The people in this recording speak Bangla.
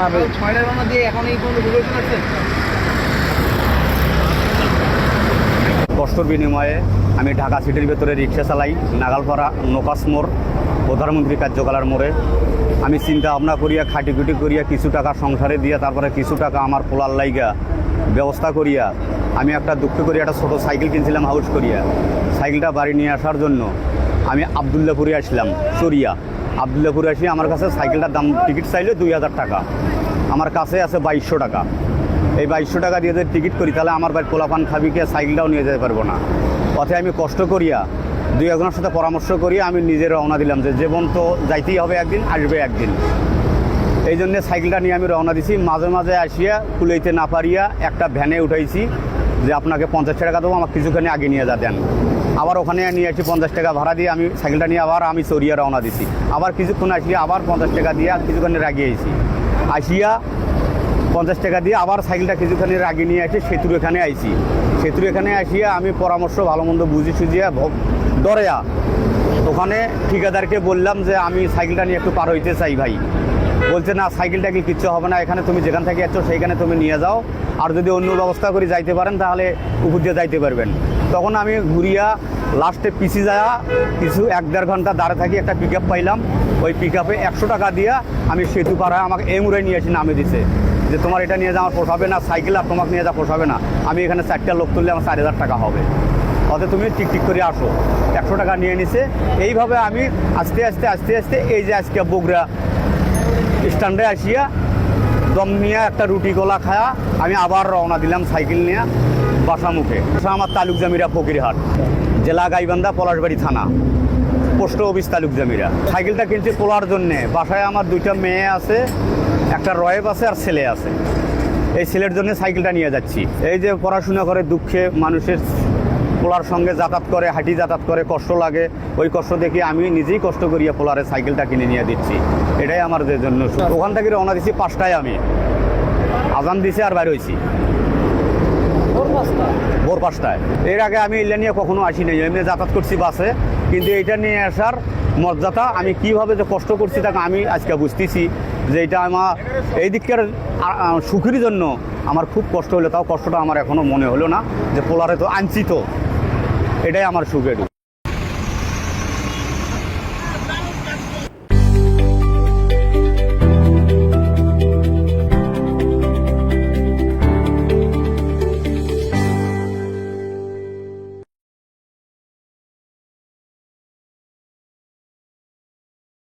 ছয়টা রওনা দিয়ে এখন এই পর্যন্ত ঘুরে চলে কষ্টর বিনিময়ে আমি ঢাকা সিটির ভেতরে রিক্সা চালাই নাগালপাড়া নকাশ মোড় প্রধানমন্ত্রী কার্যকলার মোড়ে। আমি চিন্তা ভাবনা করিয়া খাটিকুটি করিয়া কিছু টাকা সংসারে দিয়া তারপরে কিছু টাকা আমার পোলার লাইগা ব্যবস্থা করিয়া আমি একটা দুঃখ করি একটা ছোটো সাইকেল কিনছিলাম হাউস করিয়া। সাইকেলটা বাড়ি নিয়ে আসার জন্য আমি আবদুল্লাপুরে আসলাম চরিয়া আবদুল্লাপুরে আসি আমার কাছে সাইকেলটার দাম টিকিট চাইলে দুই হাজার টাকা। আমার কাছে আছে বাইশশো টাকা। এই বাইশশো টাকা দিয়ে যদি টিকিট করি, তাহলে আমার বাড়ি পোলাপান খাবি কে, সাইকেলটাও নিয়ে যেতে পারব না। পথে আমি কষ্ট করিয়া দুই একজনের সাথে পরামর্শ করিয়া আমি নিজে রওনা দিলাম যে জীবন তো যাইতেই হবে একদিন, আসবে একদিন। এই জন্য সাইকেলটা নিয়ে আমি রওনা দিছি। মাঝে মাঝে আসিয়া কুলাইতে না পারিয়া একটা ভ্যানে উঠাইছি যে, আপনাকে পঞ্চাশ টাকা দেবো, আমাকে কিছুখানি আগে নিয়ে যা দেন। আবার ওখানে নিয়ে আসি পঞ্চাশ টাকা ভাড়া দিয়ে আমি সাইকেলটা নিয়ে আবার আমি চরিয়া রওনা দিছি। আবার কিছুক্ষণ আসিয়া আবার পঞ্চাশ টাকা দিয়ে কিছুক্ষণ রাগিয়েছি আসিয়া পঞ্চাশ টাকা দিয়ে আবার সাইকেলটা কিছুখানি আগে নিয়ে আসি সেতুর এখানে আইছি। সেতুর এখানে আসিয়া আমি পরামর্শ, ভালো মন্দ বুঝি সুঝিয়া ডরেয়া ওখানে ঠিকাদারকে বললাম যে, আমি সাইকেলটা নিয়ে একটু পার হইতে চাই ভাই। বলছে, না, সাইকেলটা কি কিচ্ছু হবে না, এখানে তুমি যেখান থেকে যাচ্ছ, সেইখানে তুমি নিয়ে যাও। আর যদি অন্য ব্যবস্থা করে যাইতে পারেন, তাহলে উপর দিয়ে যাইতে পারবেন। তখন আমি ঘুরিয়া লাস্টে পিছিয়ে যাওয়া কিছু এক দেড় ঘণ্টা দাঁড়ে থাকি একটা পিক পাইলাম। ওই পিক আপে একশো টাকা দিয়া আমি সেতু পাড়ায় আমাকে এই মুড়ে নিয়ে এসে নামে দিছে। যে তোমার এটা নিয়ে যাওয়ার পোষাবে না সাইকেল আর তোমাকে নিয়ে যা পোষাবে না। আমি এখানে চারটা লোক তুললে আমার চার হাজার টাকা হবে। অত তুমি টিক টিক করে আসো। একশো টাকা নিয়ে নিছে। এইভাবে আমি আস্তে আস্তে আস্তে আস্তে এই যে আজকে বগুড়া স্ট্যান্ডে আসিয়া, দম নিয়ে একটা রুটি গোলা খায়া আমি আবার রওনা দিলাম সাইকেল নিয়ে। বাসা মুখে। আমার তালুক জামিরা ফকিরহাট। জেলা গাইবান্ধা, পলাশবাড়ি থানা। Post office Taluk Jamira. সাইকেলটা কিনছি তোলার জন্যে। বাসায় আমার দুইটা মেয়ে আছে, একটা রয়েব আছে আর ছেলে আছে। এই ছেলের জন্য সাইকেলটা নিয়ে যাচ্ছি। এই যে পড়াশোনা করে দুঃখে মানুষের পোলার সঙ্গে যাতায়াত করে, হাঁটি যাতায়াত করে, কষ্ট লাগে। ওই কষ্ট দেখে আমি নিজেই কষ্ট করিয়া পোলারে সাইকেলটা কিনে নিয়ে দিচ্ছি। এটাই আমার জন্য ওখান থেকে রওনা দিচ্ছি পাঁচটায় আমি। আজান দিছি আর বাইর হয়েছি ভোর পাঁচটায়। এর আগে আমি এটা নিয়ে কখনো আসিনি, এমনি যাতায়াত করছি বাসে। কিন্তু এটা নিয়ে আসার মর্যাদা আমি কীভাবে যে কষ্ট করছি তাকে আমি আজকে বুঝতেছি যে এটা আমার এই দিককার সুখের জন্য আমার খুব কষ্ট হলো। তাও কষ্টটা আমার এখনও মনে হলো না যে পোলারে তো আনছি এটাই আমার সুখের।